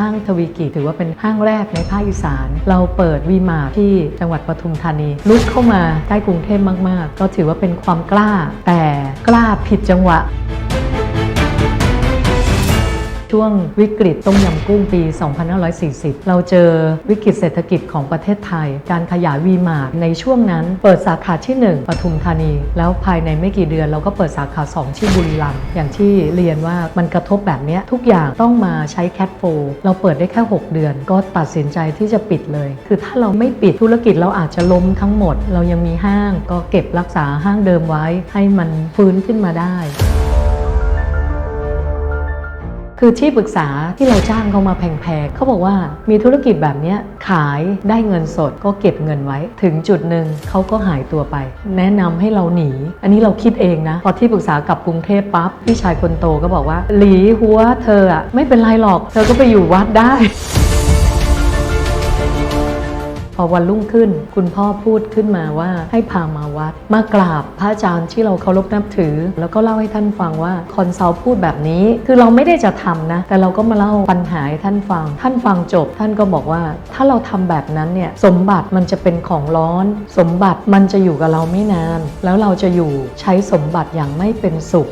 ห้างทวีกิถือว่าเป็นห้างแรกในภาคอีสาน เราเปิดวีมาร์ทที่จังหวัดปทุมธานี ลุกเข้ามาใกล้กรุงเทพมาก ๆ ก็ถือว่าเป็นความกล้า แต่กล้าผิดจังหวะ ช่วงวิกฤตต้มยำกุ้งปี 2540 เราเจอวิกฤตเศรษฐกิจของประเทศไทย การขยายวีมาร์ในช่วงนั้น เปิดสาขาที่ 1ปทุมธานี แล้วภายในไม่กี่เดือน เราก็เปิดสาขา 2 ที่บุรีรัมย์อย่างที่เรียนว่ามันกระทบแบบนี้ทุกอย่างต้องมาใช้แคทโฟเราเปิดได้แค่ 6 เดือน ก็ตัดสินใจที่จะปิดเลย คือถ้าเราไม่ปิดธุรกิจเราอาจจะล้มทั้งหมด เรายังมีห้างก็เก็บรักษาห้างเดิมไว้ให้มันฟื้นขึ้นมาได้ คือที่ปรึกษาที่เราจ้างเขามาแพงๆเขาบอกว่ามีธุรกิจแบบนี้ขายได้เงินสดก็เก็บเงินไว้ ถึงจุดหนึ่งเขาก็หายตัวไป แนะนำให้เราหนี อันนี้เราคิดเองนะ พอที่ปรึกษากลับกรุงเทพปั๊บพี่ชายคนโตก็บอกว่า หลีหัวเธออะไม่เป็นไรหรอก เธอก็ไปอยู่วัดได้ อวันรุ่งขึ้น คุณพ่อพูดขึ้นมาว่าให้พามาวัด มากราบพระอาจารย์ที่เราเคารพนับถือ แล้วก็เล่าให้ท่านฟังว่าคอนซัลท์พูดแบบนี้ คือเราไม่ได้จะทำนะ แต่เราก็มาเล่าปัญหาให้ท่านฟัง ท่านฟังจบ ท่านก็บอกว่าถ้าเราทำแบบนั้นเนี่ยสมบัติมันจะเป็นของร้อน สมบัติมันจะอยู่กับเราไม่นาน แล้วเราจะอยู่ใช้สมบัติอย่างไม่เป็นสุข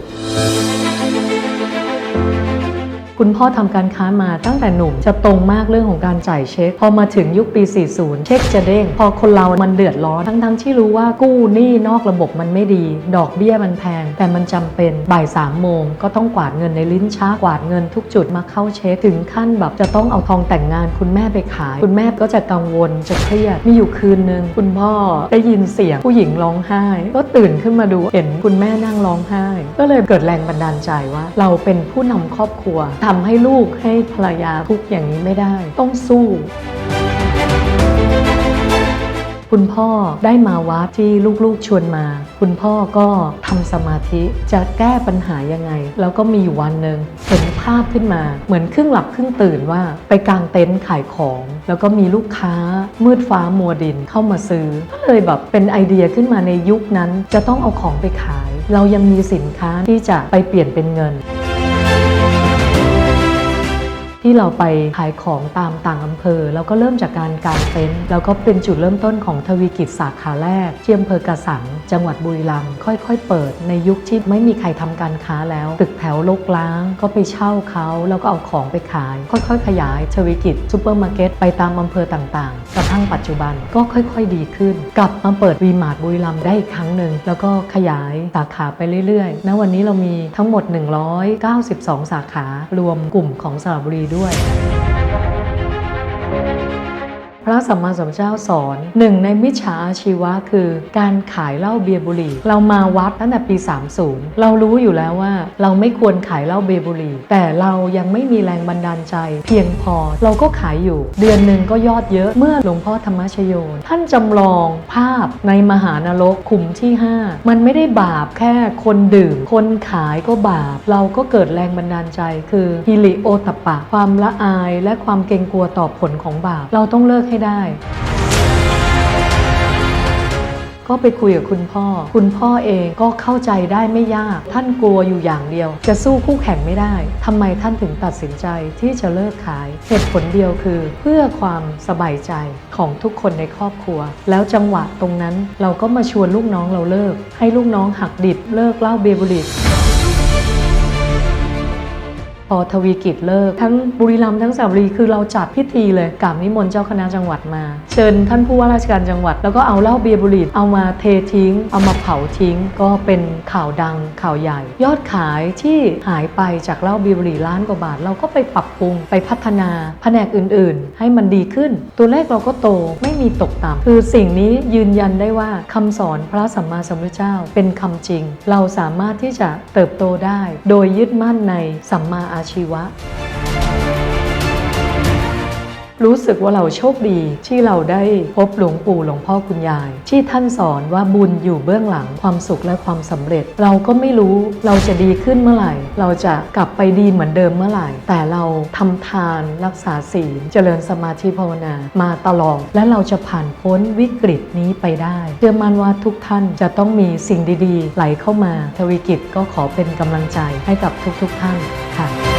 คุณพ่อทำการค้ามาตั้งแต่หนุ่มจะตรงมากเรื่องของการจ่ายเช็ค พอมาถึงยุคปี 40 เช็คจะเด้ง พอคนเรามันเดือดร้อนทั้งๆที่รู้ว่ากู้หนี้นอกระบบมันไม่ดี ดอกเบี้ยมันแพง แต่มันจำเป็นบ่ายสามโมงก็ต้องกวาดเงินในลิ้นชักกวาดเงินทุกจุดมาเข้าเช็คถึงขั้นแบบจะต้องเอาทองแต่งงาน คุณแม่ไปขาย คุณแม่ก็จะกังวลจะเครียดมีอยู่คืนนึงคุณพ่อได้ยินเสียงผู้หญิงร้องไห้ ก็ตื่นขึ้นมาดูเห็นคุณแม่นั่งร้องไห้ ก็เลยเกิดแรงบันดาลใจว่า เราเป็นผู้นำครอบครัวทำให้ลูกให้ภรรยาทุกอย่างนี้ไม่ได้ ต้องสู้ คุณพ่อได้มาวัดที่ลูกๆชวนมา คุณพ่อก็ทำสมาธิจะแก้ปัญหายังไง แล้วก็มีอยู่วันหนึ่งเห็นภาพขึ้นมา เหมือนครึ่งหลับครึ่งตื่นว่า ไปกางเต็นท์ขายของ แล้วก็มีลูกค้ามืดฟ้ามัวดินเข้ามาซื้อ ก็เลยแบบเป็นไอเดียขึ้นมาในยุคนั้น จะต้องเอาของไปขาย เรายังมีสินค้าที่จะไปเปลี่ยนเป็นเงิน ที่เราไปขายของตามต่างอำเภอ แล้วก็เริ่มจากการกางเต็นท์แล้วก็เป็นจุดเริ่มต้นของทวีกิจสาขาแรกที่อำเภอกระสัง จังหวัดบุรีรัมย์ค่อยๆ เปิดในยุคที่ไม่มีใครทำการค้าแล้ว ตึกแถวลกล้าง ก็ไปเช่าเขาแล้วก็เอาของไปขาย ค่อยๆ ขยายทวีกิจซูเปอร์มาร์เก็ตไปตามอำเภอต่างๆ กระทั่งปัจจุบันก็ค่อยๆดีขึ้น กลับมาเปิดวีมาร์ทบุรีรัมย์ได้อีกครั้งหนึ่งแล้วก็ขยายสาขาไปเรื่อยๆณวันนี้เรามีทั้งหมด 192 สาขารวมกลุ่มของสระบุรีด้วยพ ระสัมมาสัมพุทธเจ้าสอนหนึ่งในมิจฉาอาชีวะคือ การขายเหล้าเบียร์บุหรี่ เรามาวัดตั้งแต่ปี 30 เรารู้อยู่แล้วว่า เราไม่ควรขายเหล้าเบียร์บุหรี่ แต่เรายังไม่มีแรงบันดาลใจ เพียงพอเราก็ขายอยู่ เดือนหนึ่งก็ยอดเยอะเมื่อหลวงพ่อธรรมชโยนท่านจำลองภาพในมหานรกขุมที่ 5 มันไม่ได้บาปแค่คนดื่ม คนขายก็บาป เราก็เกิดแรงบันดาลใจ คือฮิริโอตปปะความละอายและความเกรงกลัวต่อผลของบาป เราต้องเลิกให้ได้ ก็ไปคุยกับคุณพ่อ คุณพ่อเองก็เข้าใจได้ไม่ยาก ท่านกลัวอยู่อย่างเดียว จะสู้คู่แข่งไม่ได้ทำไมท่านถึงตัดสินใจที่จะเลิกขาย เหตุผลเดียวคือ เพื่อความสบายใจของทุกคนในครอบครัว แล้วจังหวะตรงนั้นเราก็มาชวนลูกน้องเราเลิก ให้ลูกน้องหักดิบเลิกเหล้าเบียร์บุหรี่ พอทวีกิจเลิก ทั้งบุรีรัมย์ทั้งสระบุรีคือเราจัดพิธีเลยกราบนิมนต์เจ้าคณะจังหวัดมา เชิญท่านผู้ว่าราชการจังหวัด แล้วก็เอาเหล้าเบียร์บุหรี่เอามาเททิ้ง เอามาเผาทิ้ง ก็เป็นข่าวดังข่าวใหญ่ ยอดขายที่หายไปจากเหล้าเบียร์บุหรี่ล้านกว่าบาท เราก็ไปปรับปรุงไปพัฒนาแผนกอื่น ๆ ให้มันดีขึ้น ตัวเลขเราก็โตไม่มีตกต่ำคือสิ่งนี้ยืนยันได้ว่าคำสอนพระสัมมาสัมพุทธเจ้าเป็นคำจริง เราสามารถที่จะเติบโตได้ โดยยึดมั่นในสัมมาอาชีวะ รู้สึกว่าเราโชคดีที่เราได้พบหลวงปู่หลวงพ่อคุณยาย ที่ท่านสอนว่าบุญอยู่เบื้องหลังความสุขและความสำเร็จ เราก็ไม่รู้เราจะดีขึ้นเมื่อไหร่ เราจะกลับไปดีเหมือนเดิมเมื่อไหร่ แต่เราทำทานรักษาศีลเจริญสมาธิภาวนามาตลอดและเราจะผ่านพ้นวิกฤตนี้ไปได้เชื่อมั่นว่าทุกท่านจะต้องมีสิ่งดีๆ ไหลเข้ามาทวีกิจก็ขอเป็นกำลังใจให้กับทุกๆท่านค่ะ